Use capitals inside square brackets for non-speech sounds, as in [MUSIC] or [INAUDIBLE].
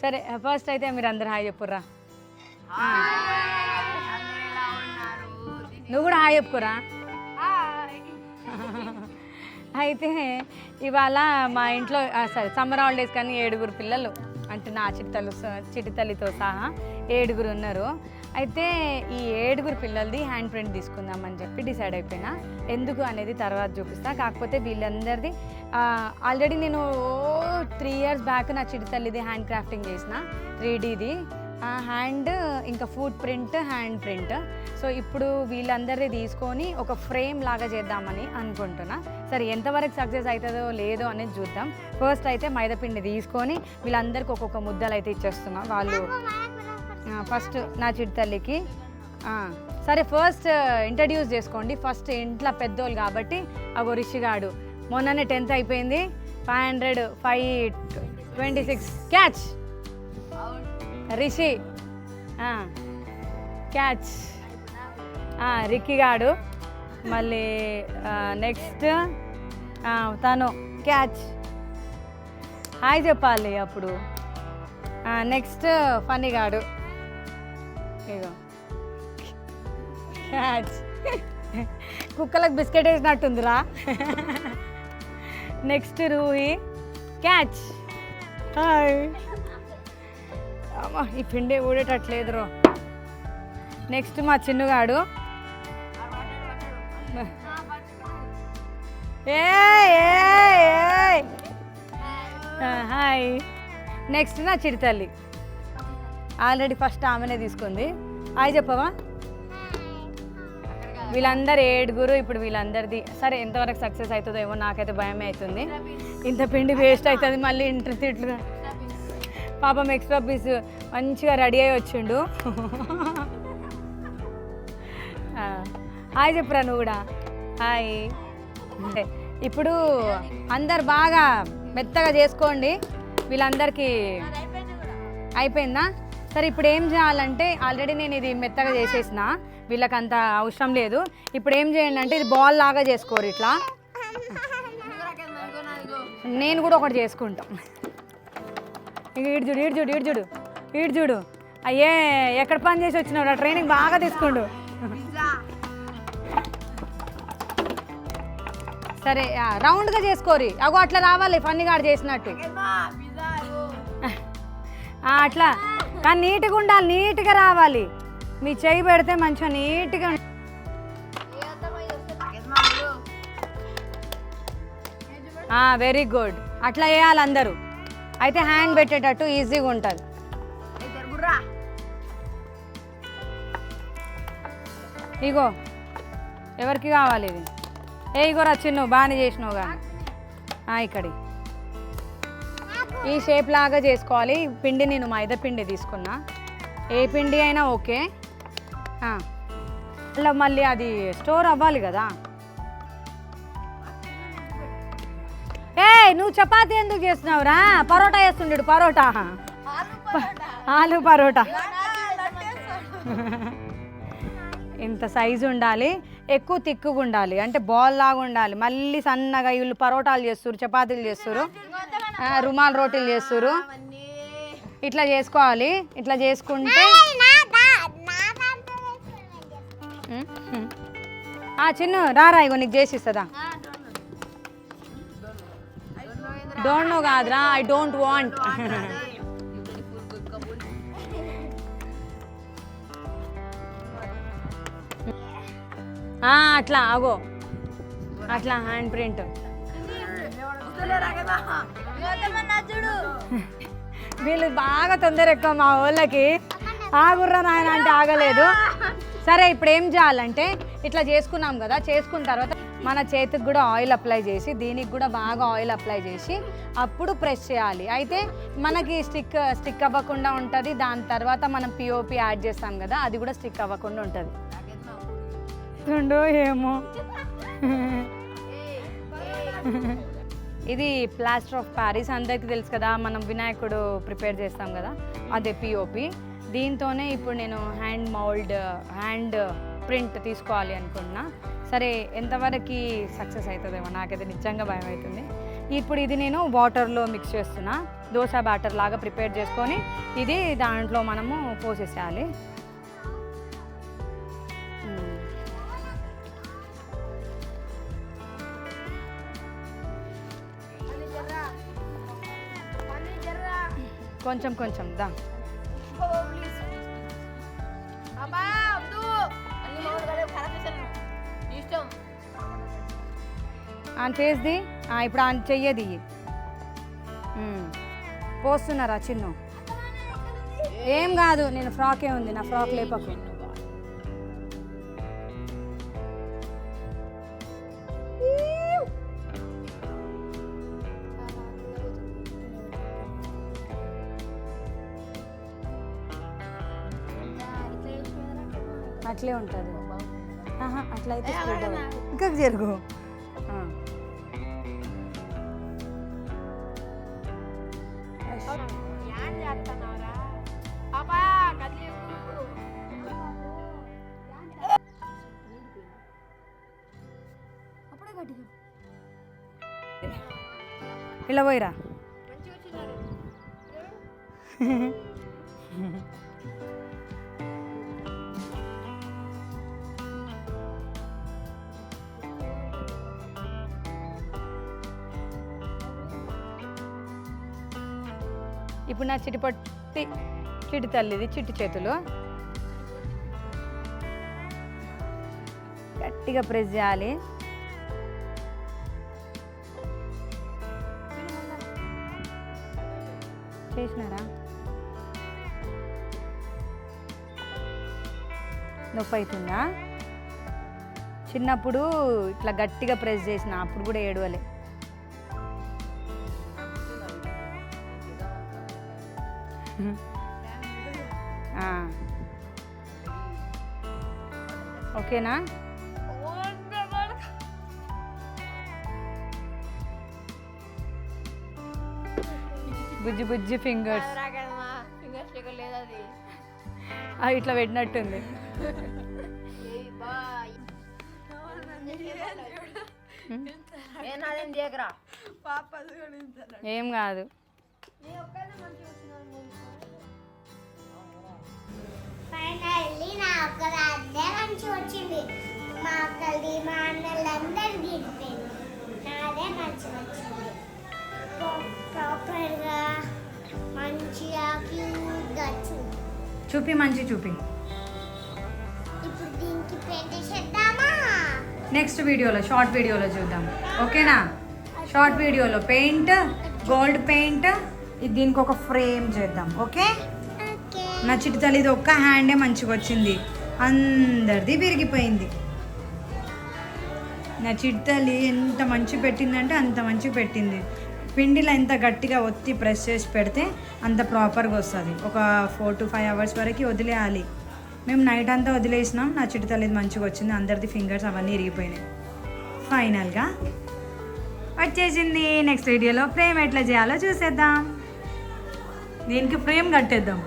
సరే ఫస్ట్ అయితే మీరు అందరు హాయ్ చెప్పుర్రా. నువ్వు కూడా హాయ్ చెప్పుకోరా? అయితే ఇవాళ మా ఇంట్లో సరే సమ్మర్ హాలిడేస్ కానీ ఏడుగురు పిల్లలు. అంటే నా చిట్టలు చిటితల్లితో సహా ఏడుగురు ఉన్నారు. అయితే ఈ ఏడుగురు పిల్లలది హ్యాండ్ ప్రింట్ తీసుకుందామని చెప్పి డిసైడ్ అయిపోయినా. ఎందుకు అనేది తర్వాత చూపిస్తా. కాకపోతే వీళ్ళందరిది ఆల్రెడీ నేను త్రీ ఇయర్స్ బ్యాక్ నా చిటితల్లిది హ్యాండ్ క్రాఫ్టింగ్ చేసిన త్రీ డీది. హ్యాండ్ ఇంకా foot print hand print. So ఇప్పుడు వీళ్ళందరినీ తీసుకొని ఒక ఫ్రేమ్ లాగా చేద్దామని అనుకుంటున్నా. సరే ఎంతవరకు సక్సెస్ అవుతుందో లేదో అనేది చూద్దాం. ఫస్ట్ అయితే మైదాపిండి తీసుకొని వీళ్ళందరికీ ఒక్కొక్క ముద్దలు అయితే ఇచ్చేస్తున్నా. వాళ్ళు ఫస్ట్ నా చిట్టల్లికి సరే ఫస్ట్ ఇంట్రడ్యూస్ చేసుకోండి. ఫస్ట్ ఇంట్లో పెద్దోళ్ళు కాబట్టి అగో రిషిగాడు మొన్ననే టెన్త్ అయిపోయింది. Five hundred five twenty six. Catch. Rishi catch. Ricky గాడు. మళ్ళీ నెక్స్ట్ తను క్యాచ్. హాయ్ చెప్పాలి అప్పుడు. నెక్స్ట్ ఫన్నీ గాడు. ఇగో. క్యాచ్. కుక్కలకు బిస్కెట్ వేసినట్టుందిరా. నెక్స్ట్ రూహి. క్యాచ్. హాయ్. అమ్మా ఈ పిండి ఊడేటట్లేదు రో నెక్స్ట్ మా చిన్నుగాడు. హాయ్. నెక్స్ట్ నా చిడితల్లి ఆల్రెడీ ఫస్ట్ ఆమెనే తీసుకుంది. హాయ్ చెప్పవా? వీళ్ళందరు ఏడుగురు ఇప్పుడు వీళ్ళందరిది. సరే ఎంతవరకు సక్సెస్ అవుతుందో ఏమో నాకైతే భయమే అవుతుంది. ఇంత పిండి వేస్ట్ అవుతుంది మళ్ళీ ఇంటర్ తిట్లు. పాపం ఎక్స్ట్రా పీస్ మంచిగా రెడీ అయి వచ్చిండు. హాయ్ చెప్పురా నువ్వు కూడా. హాయ్. ఇప్పుడు అందరు బాగా మెత్తగా చేసుకోండి. వీళ్ళందరికీ అయిపోయిందా? సరే ఇప్పుడు ఏం చేయాలంటే ఆల్రెడీ నేను ఇది మెత్తగా చేసేసిన. వీళ్ళకి అంత అవసరం లేదు. ఇప్పుడు ఏం చేయండి అంటే ఇది బాల్ లాగా చేసుకోరు ఇట్లా. నేను కూడా ఒకటి చేసుకుంటాం. ఇక ఈడు చూడు ఈడు చూడు ఈడు చూడు ఈడు చూడు. అయ్యే ఎక్కడ పని చేసి వచ్చినావు? ట్రైనింగ్ బాగా తీసుకుండు. సరే రౌండ్గా చేసుకోరి. అగో అట్లా రావాలి ఫన్నీగాడు చేసినట్టు. అట్లా. కానీ నీట్గా ఉండాలి నీట్గా రావాలి. మీ చేయి పెడితే మంచిగా నీట్గా వెరీ గుడ్. అట్లా వేయాలి అందరూ. అయితే హ్యాండ్ పెట్టేటట్టు ఈజీగా ఉంటుంది. ఇగో ఎవరికి కావాలి ఇది? ఏ ఇగో రా చిన్ను బాగానే చేసినావు కానీ ఇక్కడి. ఈ షేప్ లాగా చేసుకోవాలి. పిండి నేను మైదా పిండి తీసుకున్నా. ఏ పిండి అయినా ఓకే. అలా మళ్ళీ అది స్టోర్ అవ్వాలి కదా. ఏ నువ్వు చపాతీ ఎందుకు చేస్తున్నావురా? పరోటా చేస్తుండడు పరోటా. ఆలు పరోటా. ఇంత సైజు ఉండాలి. ఎక్కువ తిక్కుగా ఉండాలి. అంటే బాల్ లాగా ఉండాలి. మళ్ళీ సన్నగా వీళ్ళు పరోటాలు చేస్తారు చపాతీలు చేస్తారు రుమాల్ రోటీలు చేస్తారు. ఇట్లా చేసుకోవాలి. ఇట్లా చేసుకుంటే. ఆ చిన్ను రారా ఇగో నీకు చేసి ఇస్తుందా? డోంట్ నో కాదురా ఐ డోంట్ వాంట్ అట్లా అగో అట్లా హ్యాండ్ ప్రింట్ వీళ్ళు బాగా తొందర ఎక్కువ మా వాళ్ళకి. ఆగుర్రా నాయన అంటే ఆగలేదు. సరే ఇప్పుడు ఏం చేయాలంటే ఇట్లా చేసుకున్నాం కదా చేసుకున్న తర్వాత మన చేతికి కూడా ఆయిల్ అప్లై చేసి దీనికి కూడా బాగా ఆయిల్ అప్లై చేసి అప్పుడు ప్రెస్ చేయాలి. అయితే మనకి స్టిక్ స్టిక్ అవ్వకుండా ఉంటుంది. దాని తర్వాత మనం పిఓపి యాడ్ చేస్తాం కదా అది కూడా స్టిక్ అవ్వకుండా ఉంటుంది. చేస్తుండో ఏమో. ఇది ప్లాస్టర్ ఆఫ్ ప్యారిస్ అందరికీ తెలుసు కదా మనం వినాయకుడు ప్రిపేర్ చేస్తాం కదా అదే పిఓపి దీంతోనే ఇప్పుడు నేను హ్యాండ్ మౌల్డ్ హ్యాండ్ ప్రింట్ తీసుకోవాలి అనుకుంటున్నా. సరే ఎంతవరకు సక్సెస్ అవుతుందేమో నాకైతే నిజంగా భయం అవుతుంది. ఇప్పుడు ఇది నేను వాటర్లో మిక్స్ చేస్తున్నా. దోశ బ్యాటర్ లాగా ప్రిపేర్ చేసుకొని ఇది దాంట్లో మనము పోసేసేయాలి. కొంచెం కొంచెం దా. ఫేస్ది ఇప్పుడు ఆన్ చెయ్యది. పోస్తున్నారా చిన్ను? ఏం కాదు నేను ఫ్రాకే ఉంది నా ఫ్రాక్ లేపకు. అట్లే ఉంటుంది. ఆహా, అట్లయితే. ఇంకా జరుగు. ఇలా పోయిరా. [LAUGHS] ఇప్పుడు నా చిటి పట్టి చిటి తల్లిది చిట్టి చేతులు. గట్టిగా ప్రెస్ చేయాలి. చేసినారా? నొప్పి అవుతుందా? చిన్నప్పుడు ఇట్లా గట్టిగా ప్రెస్ చేసిన అప్పుడు కూడా ఏడవలే. [LAUGHS] ఓకేనా? బుజ్జి బుజ్జి ఫింగర్స్. ఇట్లా పెట్టినట్టుంది. ఏ నాదేం కాదు ఫైనల్లీ నా ఒక్కదాన్నే మంచి వచ్చింది మా అక్కది మా అన్నలందరూ నాదే మంచి వచ్చింది ప్రాపర్గా మంచిగా వచ్చింది చూపి మంచి చూపి. ఇప్పుడు దీనికి పెయింట్ చేద్దామా నెక్స్ట్ వీడియోలో షార్ట్ వీడియోలో చూద్దాం. ఓకేనా? షార్ట్ వీడియోలో పెయింట్ గోల్డ్ పెయింట్ దీనికి ఒక ఫ్రేమ్ చేద్దాం. ఓకే? నా చిట్టి తల్లిది ఒక్క హ్యాండే మంచిగా వచ్చింది. అందరిది విరిగిపోయింది. నా చిట్టి తల్లి ఎంత మంచి పెట్టిందంటే అంత మంచి పెట్టింది. పిండిలో ఎంత గట్టిగా ఒత్తి ప్రెస్ చేసి పెడితే అంత ప్రాపర్గా వస్తుంది. ఒక ఫోర్ టు ఫైవ్ అవర్స్ వరకు వదిలేయాలి. మేము నైట్ అంతా వదిలేసినాం. నా చిట్టి తల్లిది మంచిగా వచ్చింది. అందరిది ఫింగర్స్ అవన్నీ ఇరిగిపోయినాయి ఫైనల్గా వచ్చేసింది. నెక్స్ట్ వీడియోలో ఫ్రేమ్ ఎట్లా చేయాలో చూసేద్దాం. దీనికి ఫ్రేమ్ కట్టేద్దాం.